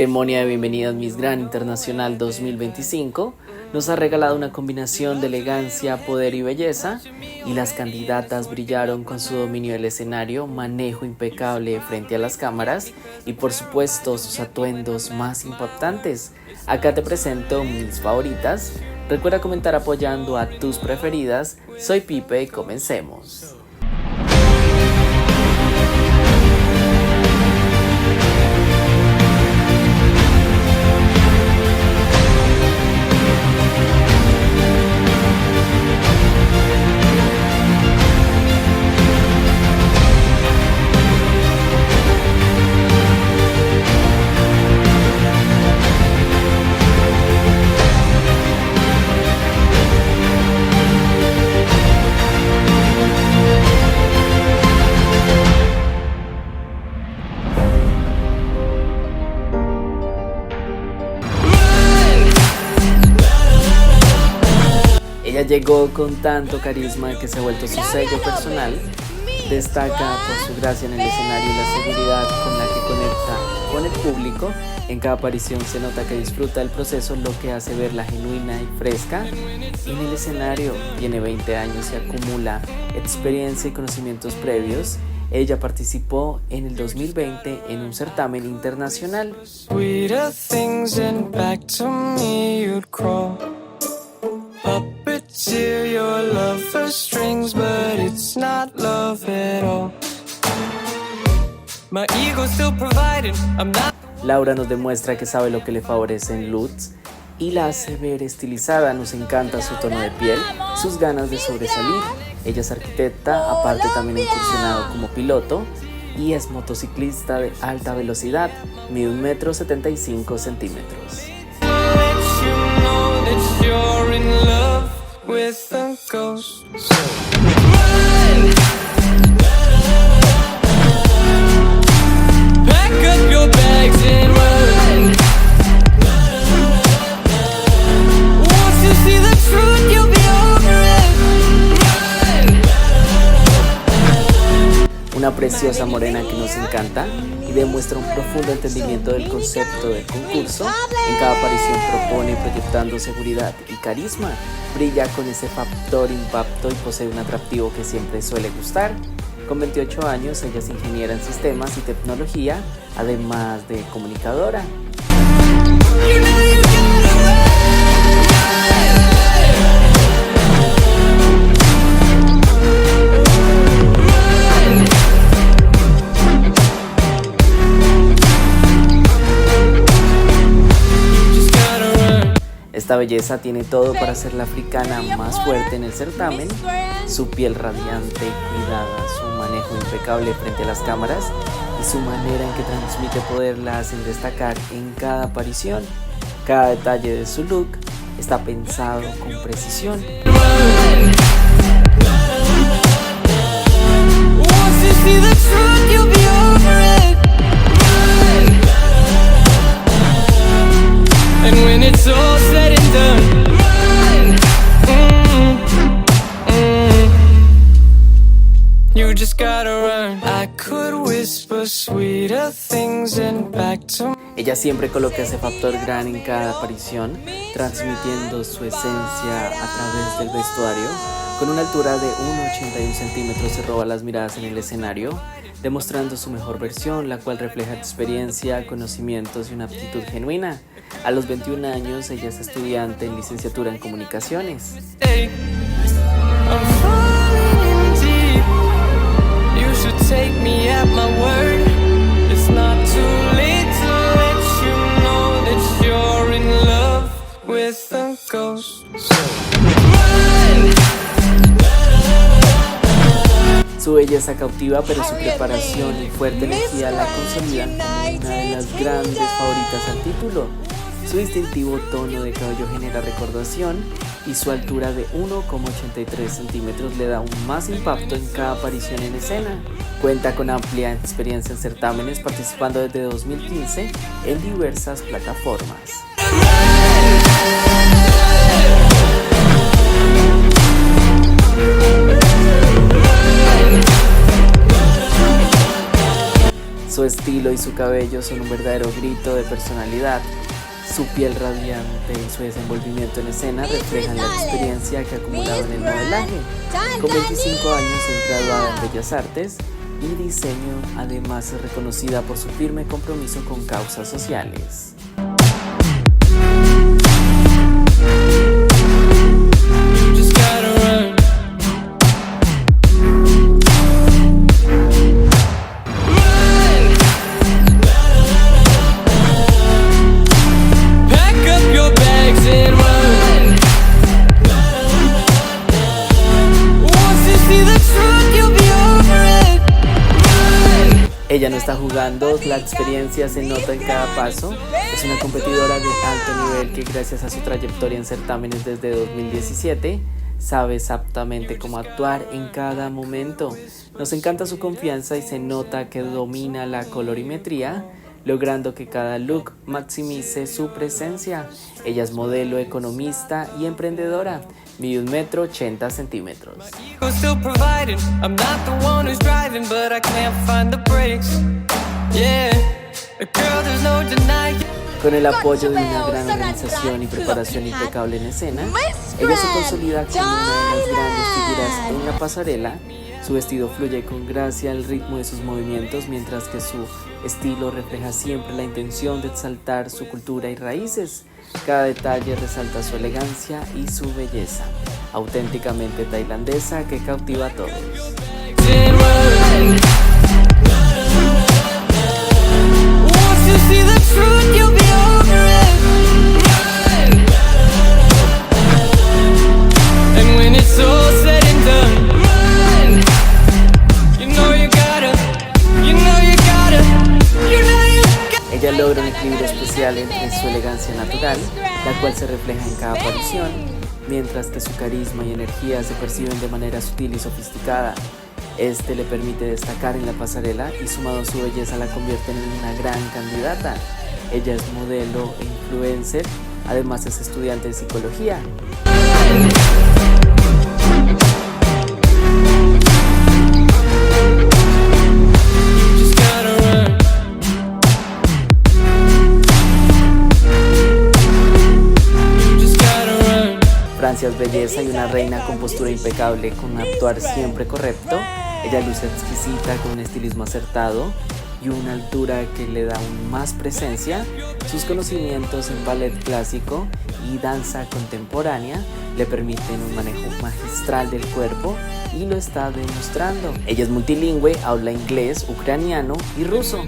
ceremonia de bienvenida Miss Gran Internacional 2025 nos ha regalado una combinación de elegancia, poder y belleza y las candidatas brillaron con su dominio del escenario, manejo impecable frente a las cámaras y por supuesto sus atuendos más importantes. Acá te presento mis favoritas. Recuerda comentar apoyando a tus preferidas. Soy Pipe comencemos. Llegó con tanto carisma que se ha vuelto su sello personal. Destaca por su gracia en el escenario y la seguridad con la que conecta con el público. En cada aparición se nota que disfruta el proceso, lo que hace verla genuina y fresca. En el escenario tiene 20 años y acumula experiencia y conocimientos previos. Ella participó en el 2020 en un certamen internacional. Laura nos demuestra que sabe lo que le favorece en Lutz y la hace ver estilizada. Nos encanta su tono de piel, sus ganas de sobresalir. Ella es arquitecta, aparte también ha incursionado como piloto y es motociclista de alta velocidad, mide un metro 75 centímetros. Una preciosa morena que nos encanta y demuestra un profundo entendimiento del concepto del concurso. En cada aparición propone proyectando seguridad y carisma. Brilla con ese factor impacto y posee un atractivo que siempre suele gustar. Con 28 años, ella es ingeniera en sistemas y tecnología, además de comunicadora. Esta belleza tiene todo para ser la africana más fuerte en el certamen. Su piel radiante y cuidada, su manejo impecable frente a las cámaras y su manera en que transmite poder la hacen destacar en cada aparición. Cada detalle de su look está pensado con precisión. Ella siempre coloca ese factor gran en cada aparición, transmitiendo su esencia a través del vestuario. Con una altura de 1,81 centímetros se roba las miradas en el escenario, demostrando su mejor versión, la cual refleja experiencia, conocimientos y una aptitud genuina. A los 21 años ella es estudiante en licenciatura en comunicaciones. Su belleza cautiva, pero su preparación y fuerte energía la consolidan como una de las grandes favoritas al título. Su distintivo tono de cabello genera recordación y su altura de 1,83 centímetros le da aún más impacto en cada aparición en escena. Cuenta con amplia experiencia en certámenes participando desde 2015 en diversas plataformas. Estilo y su cabello son un verdadero grito de personalidad. Su piel radiante y su desenvolvimiento en escena reflejan la experiencia que ha acumulado en el modelaje. Con 25 años es graduada en Bellas Artes y diseño, además es reconocida por su firme compromiso con causas sociales. Está jugando, la experiencia se nota en cada paso. Es una competidora de alto nivel que gracias a su trayectoria en certámenes desde 2017 sabe exactamente cómo actuar en cada momento. Nos encanta su confianza y se nota que domina la colorimetría, logrando que cada look maximice su presencia. Ella es modelo, economista y emprendedora. Mide un metro 80 centímetros. Con el apoyo de una gran organización y preparación impecable en escena, ella se consolida como una de las grandes figuras en la pasarela. Su vestido fluye con gracia al ritmo de sus movimientos, mientras que su estilo refleja siempre la intención de exaltar su cultura y raíces. Cada detalle resalta su elegancia y su belleza, auténticamente tailandesa que cautiva a todos. Ella logra un equilibrio especial entre su elegancia natural, la cual se refleja en cada aparición, mientras que su carisma y energía se perciben de manera sutil y sofisticada. Este le permite destacar en la pasarela y sumado a su belleza la convierte en una gran candidata. Ella es modelo e influencer, además es estudiante de psicología. Belleza y una reina con postura impecable, con un actuar siempre correcto. Ella luce exquisita con un estilismo acertado y una altura que le da aún más presencia. Sus conocimientos en ballet clásico y danza contemporánea le permiten un manejo magistral del cuerpo y lo está demostrando. Ella es multilingüe, habla inglés, ucraniano y ruso.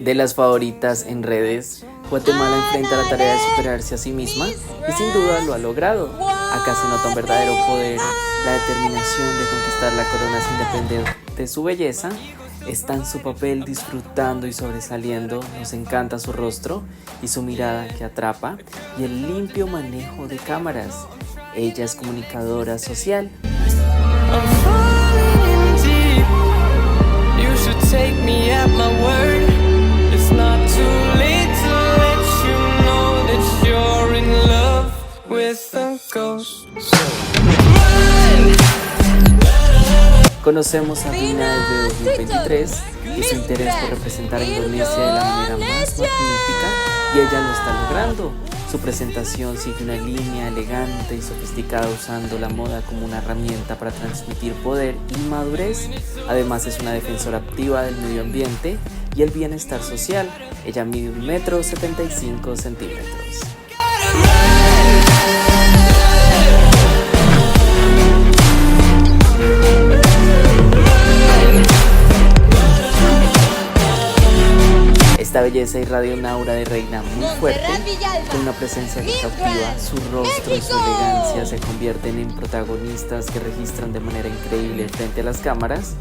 De las favoritas en redes, Guatemala enfrenta la tarea de superarse a sí misma y sin duda lo ha logrado. Acá se nota un verdadero poder, la determinación de conquistar la corona sin depender de su belleza. Está en su papel disfrutando y sobresaliendo, nos encanta su rostro y su mirada que atrapa y el limpio manejo de cámaras. Ella es comunicadora social. Conocemos a Dina desde 2023 y su interés por representar a Indonesia de la manera más magnífica y ella lo está logrando. Su presentación sigue una línea elegante y sofisticada usando la moda como una herramienta para transmitir poder y madurez. Además es una defensora activa del medio ambiente y el bienestar social. Ella mide un metro 75 centímetros. Esta belleza irradia un aura de reina muy fuerte, con una presencia que cautiva, su rostro y su elegancia se convierten en protagonistas que registran de manera increíble frente a las cámaras.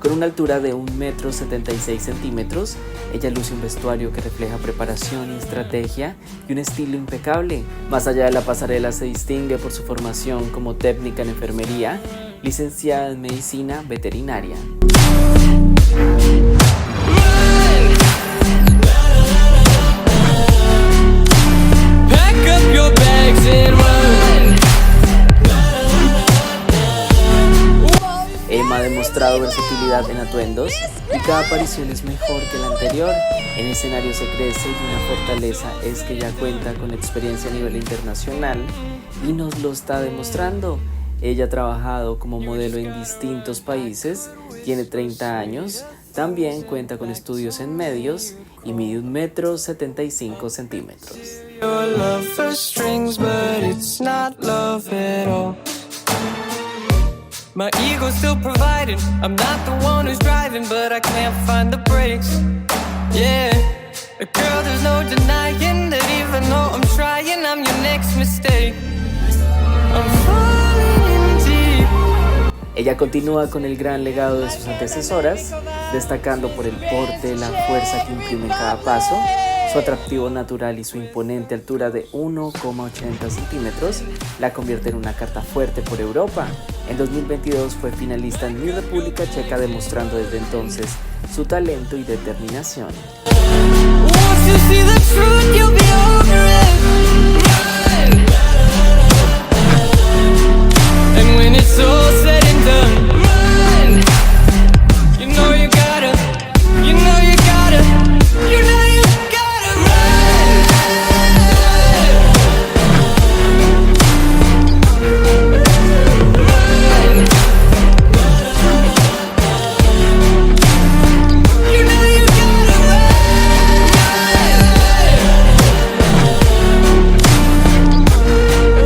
Con una altura de 1,76 metro 76 centímetros, ella luce un vestuario que refleja preparación y estrategia y un estilo impecable. Más allá de la pasarela se distingue por su formación como técnica en enfermería, licenciada en medicina veterinaria. Versatilidad en atuendos y cada aparición es mejor que la anterior. En escenario se crece y una fortaleza es que ya cuenta con experiencia a nivel internacional y nos lo está demostrando. Ella ha trabajado como modelo en distintos países, tiene 30 años, también cuenta con estudios en medios y mide un metro 75 centímetros. My ego's still providing. I'm not the one who's driving, but I can't find the brakes. Yeah, girl, there's no denying that even though I'm trying, I'm your next mistake. Ella continúa con el gran legado de sus antecesoras, destacando por el porte, la fuerza que imprime en cada paso, su atractivo natural y su imponente altura de 1,80 centímetros la convierte en una carta fuerte por Europa. En 2022 fue finalista en Mi República Checa demostrando desde entonces su talento y determinación.